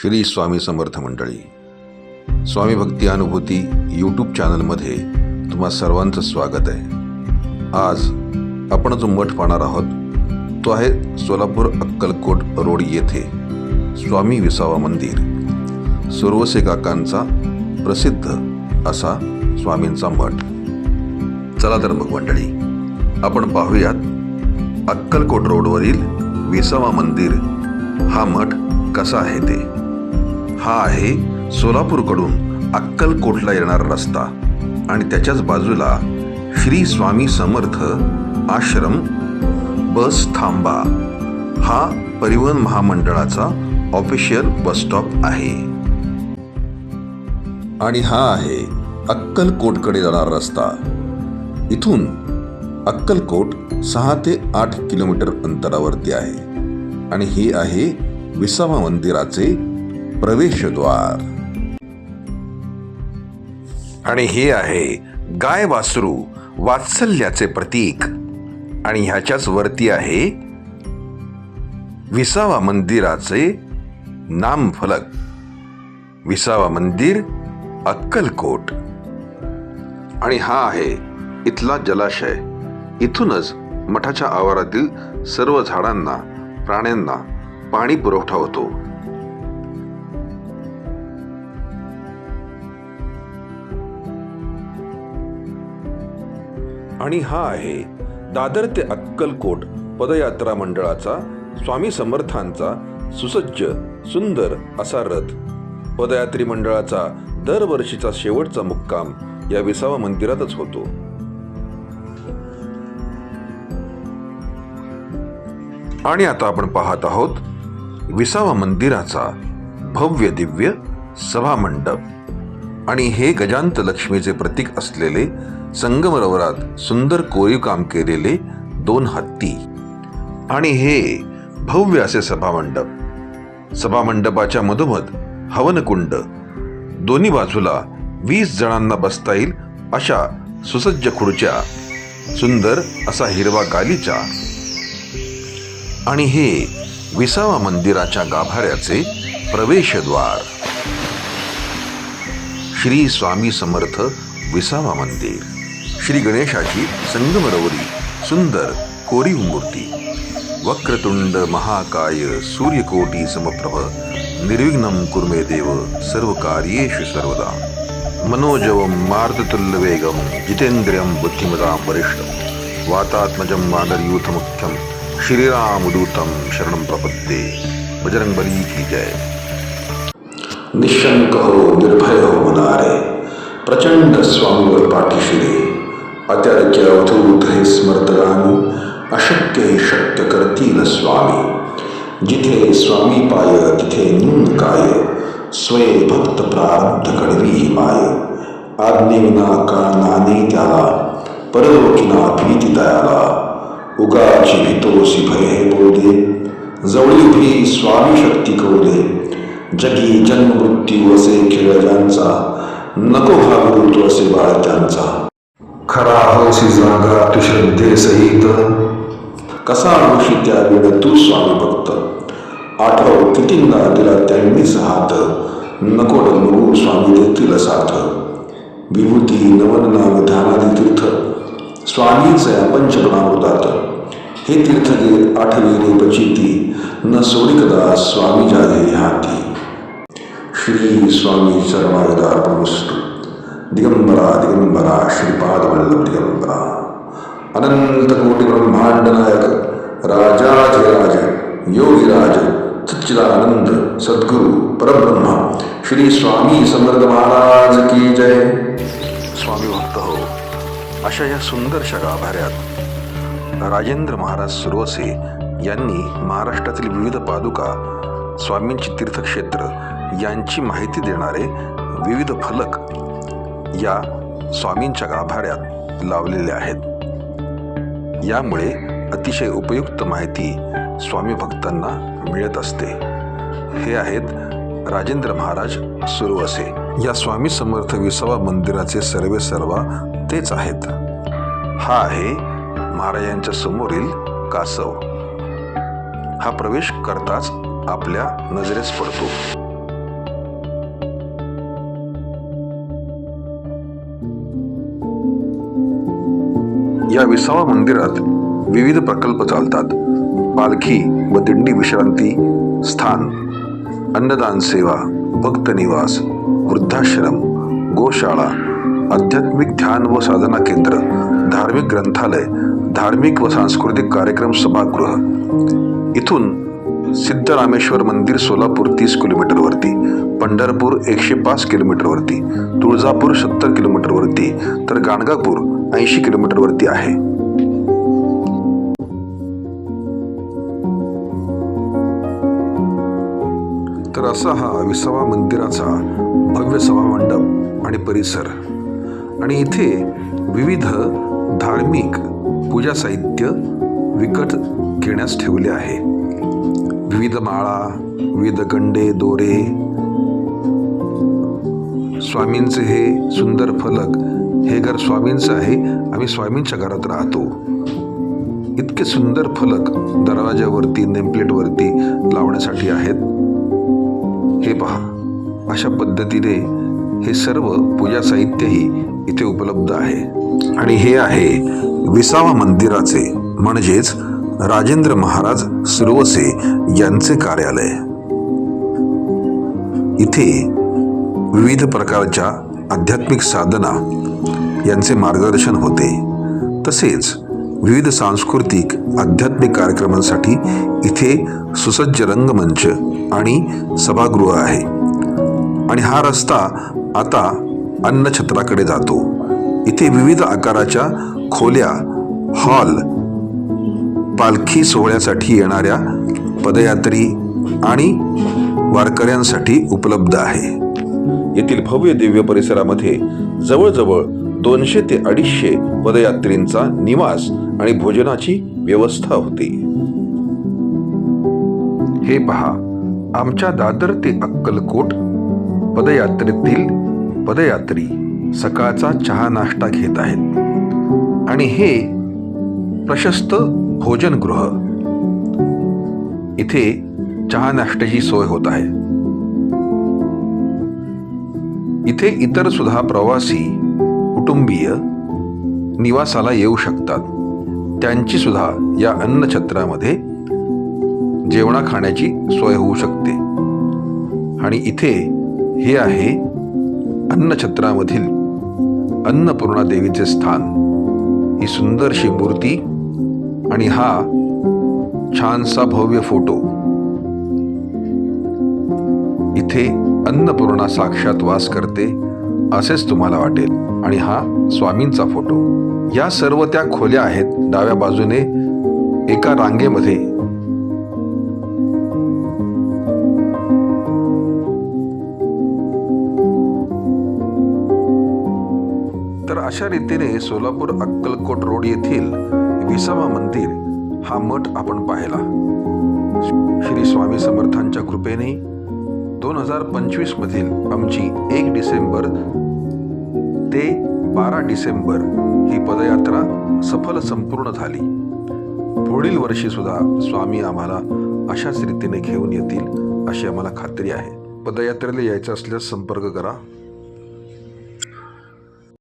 श्री स्वामी समर्थ मंडळी स्वामी भक्ती अनुभूती यूट्यूब चॅनलमध्ये तुम्हा सर्वांचं स्वागत आहे. आज आपण जो मठ पाहणार आहोत तो आहे सोलापूर अक्कलकोट रोड येथे स्वामी विसावा मंदिर. सुरवसे काकांचा प्रसिद्ध असा स्वामींचा मठ. चला तर मग मंडळी आपण पाहूयात अक्कलकोट रोडवरील विसावा मंदिर हा मठ कसा आहे ते. हा आहे सोलापूरकडून अक्कलकोटला येणारा रस्ता. आणि त्याच्याच बाजूला श्री स्वामी समर्थ आश्रम बस थांबा. हा परिवहन महामंडळाचा ऑफिशियल बस स्टॉप आहे. आणि हा आहे अक्कलकोटकडे जाणारा रस्ता. इथून अक्कलकोट सहा ते आठ किलोमीटर अंतरावरती आहे. आणि हे आहे विसावा मंदिराचे प्रवेशद्वार. आणि हे आहे गाय वासरू वात्सल्याचे प्रतीक. आणि ह्याच्याच वरती आहे विसावा मंदिराचे नामफलक. विसावा मंदिर अक्कलकोट. आणि हा आहे इथला जलाशय. इथूनच मठाच्या आवारातील सर्व झाडांना प्राण्यांना पाणी पुरवठा होतो. आणि हा आहे दादर ते अक्कलकोट पदयात्रा मंडळाचा स्वामी समर्थांचा सुसज्ज सुंदर असा रथ. पदयात्री मंडळाचा दरवर्षीचा शेवटचा मुक्काम या विसावा मंदिरातच होतो. आणि आता आपण पाहत आहोत विसावा मंदिराचा भव्य दिव्य सभामंडप. आणि हे गजांत लक्ष्मीचे प्रतीक असलेले संगमरवरात सुंदर कोरीव काम केलेले दोन हत्ती. आणि हे भव्य असे सभामंडप. सभामंडपाच्या मधोमध हवनकुंड. दोन्ही बाजूला वीस जणांना बसता येईल अशा सुसज्ज खुर्च्या सुंदर असा हिरवा गालीचा. आणि हे विसावा मंदिराच्या गाभाऱ्याचे प्रवेशद्वार. श्री स्वामी समर्थ विसावा मंदिर. श्री गणेशाची संगमरवरी सुंदर कोरीव मूर्ती वक्रतुंड महाकाय सूर्यकोटी समप्रभ निर्विघ्नं कुर्मे देव सर्व कार्येषु सर्वदा। मनोजवं मार्दतुल्यवेगं जितेन्द्रियं बुद्धिमतां वरिष्ठं वातात्मजं मादर्यूथमुख्यं श्रीरामदूतं शरणं प्रपद्ये। बजरंगबली की जय। निशंक हो निर्भय हो मनारे प्रचंड स्वामीवर पाठीशिरे हे स्मर्तगामी अशक्य हे शक्य करतील स्वामी जिथे स्वामी पाय तिथे न्यून काय स्वय भक्त प्रारब्ध कडवी माय आज्ञेविना काळ नाने त्याला परलोकिना भीती दयाला उगाची भीतोसी भय हे बोलदे जवळी भी स्वामी शक्ती कवले जगी जन्म मृत्यू असे खेळ ज्यांचा नको भागू तू असे बाळ त्यांचा खरा होसी जागा तू श्रद्धेसहित कसा आणूशी त्या वेळ तू स्वामी भक्त? आठव कितींदा दिला त्यांनीच हात नको डमरू स्वामी देतील साथ। विभूती नवनना ध्यानादी तीर्थ। स्वामीच पंचप्रणामृतात हे तीर्थ आठवी आठवीने पचिती न सोडिकदा स्वामी जाधे हाती श्री स्वामी सर्वायुधार्पणमस्तु दिगंबरा दिगंबरा श्रीपाद वल्लभ दिगंबरा। अनंत कोटी ब्रह्मांड नायक राजाधिराज योगीराज सच्चिदानंद सद्गुरु परब्रह्मा श्री स्वामी समर्थ महाराज की जय। स्वामी भक्त हो अशा या सुंदरशा गाभाऱ्यात राजेंद्र महाराज सुरवसे यांनी महाराष्ट्रातील विविध पादुका स्वामींची तीर्थक्षेत्र यांची माहिती देणारे विविध फलक या स्वामींच्या गाभाऱ्यात लावलेल्या आहेत. यामुळे अतिशय उपयुक्त माहिती स्वामी भक्तांना मिळत असते. हे आहेत राजेंद्र महाराज सुरवसे. या स्वामी समर्थ विसावा मंदिराचे सर्वे सर्वा तेच आहेत. हा आहे महाराजांच्या समोरील कासव. हा प्रवेश करताच आपल्या नजरेस पडतो. या विसावा मंदिरात विविध प्रकल्प चालतात. पालखी व दिंडी विश्रांती स्थान अन्नदान सेवा भक्त निवास वृद्धाश्रम गोशाळा आध्यात्मिक ध्यान व साधना केंद्र धार्मिक ग्रंथालय धार्मिक व सांस्कृतिक कार्यक्रम सभागृह. इथून सिद्धरामेश्वर मंदिर सोलापूर तीस किलोमीटरवरती पंढरपूर एकशे पाच किलोमीटरवरती तुळजापूर सत्तर किलोमीटरवरती तर गाणगापूर ऐंशी किलोमीटरवरती आहे. तर असा हा विसावा मंदिराचा भव्य सभा मंडप आणि परिसर. आणि इथे विविध धार्मिक पूजा साहित्य विकत घेण्यास ठेवले आहे. विविध माळा विविध गंडे दोरे. स्वामींचे हे सुंदर फलक हे घर स्वामींचं आहे आम्ही स्वामींच्या घरात राहतो. इतके सुंदर फलक दरवाज्यावरती नेमप्लेटवरती लावण्यासाठी आहेत. हे पहा अशा पद्धतीने हे सर्व पूजा साहित्यही इथे उपलब्ध आहे. आणि हे आहे विसावा मंदिराचे म्हणजेच राजेंद्र महाराज सुरवसे यांचे कार्यालय. इथे विविध प्रकारच्या आध्यात्मिक साधना यांचे मार्गदर्शन होते. तसेच विविध सांस्कृतिक आध्यात्मिक कार्यक्रमांसाठी इथे सुसज्ज रंगमंच आणि सभागृह आहे. आणि हा रस्ता आता अन्नछत्राकडे जातो. इथे विविध आकाराच्या खोल्या हॉल पालखी सोहळ्यासाठी येणाऱ्या पदयात्री आणि वारकऱ्यांसाठी उपलब्ध आहे. येथील भव्य दिव्य परिसरामध्ये जवळजवळ दोनशे ते अडीचशे पदयात्रींचा निवास आणि भोजनाची व्यवस्था होती. हे पहा आमच्या दादर ते अक्कलकोट पदयात्रेतील पदयात्री सकाळचा चहा नाश्ता घेत आहेत. आणि हे प्रशस्त भोजनगृह. इथे चहा नाश्त्याची सोय होत आहे. इथे इतर सुद्धा प्रवासी कुटुंबीय निवासाला येऊ शकतात. त्यांची सुद्धा या अन्नछत्रामध्ये जेवणा खाण्याची सोय होऊ शकते. आणि इथे हे आहे अन्नछत्रामधील अन्नपूर्णा देवीचे स्थान. ही सुंदरशी मूर्ती आणि हा छानसा भव्य फोटो. इथे अन्नपूर्णा साक्षात वास करते असेच तुम्हाला वाटेल. आणि हा स्वामींचा फोटो. या सर्व त्या खोल्या आहेत डाव्या बाजूने एका रांगेमध्ये. तर अशा रीतीने सोलापूर अक्कलकोट रोड येथील विसावा मंदिर हा मठ आपण पाहिला. श्री स्वामी समर्थांच्या कृपेने दोन हजार पंचवीस मधील आमची एक डिसेंबर ते बारा डिसेंबर ही पदयात्रा सफल संपूर्ण झाली. पुढील वर्षी सुद्धा स्वामी आम्हाला अशाच रीतीने घेऊन येतील अशी आम्हाला खात्री आहे. पदयात्रेला यायचं असल्यास संपर्क करा.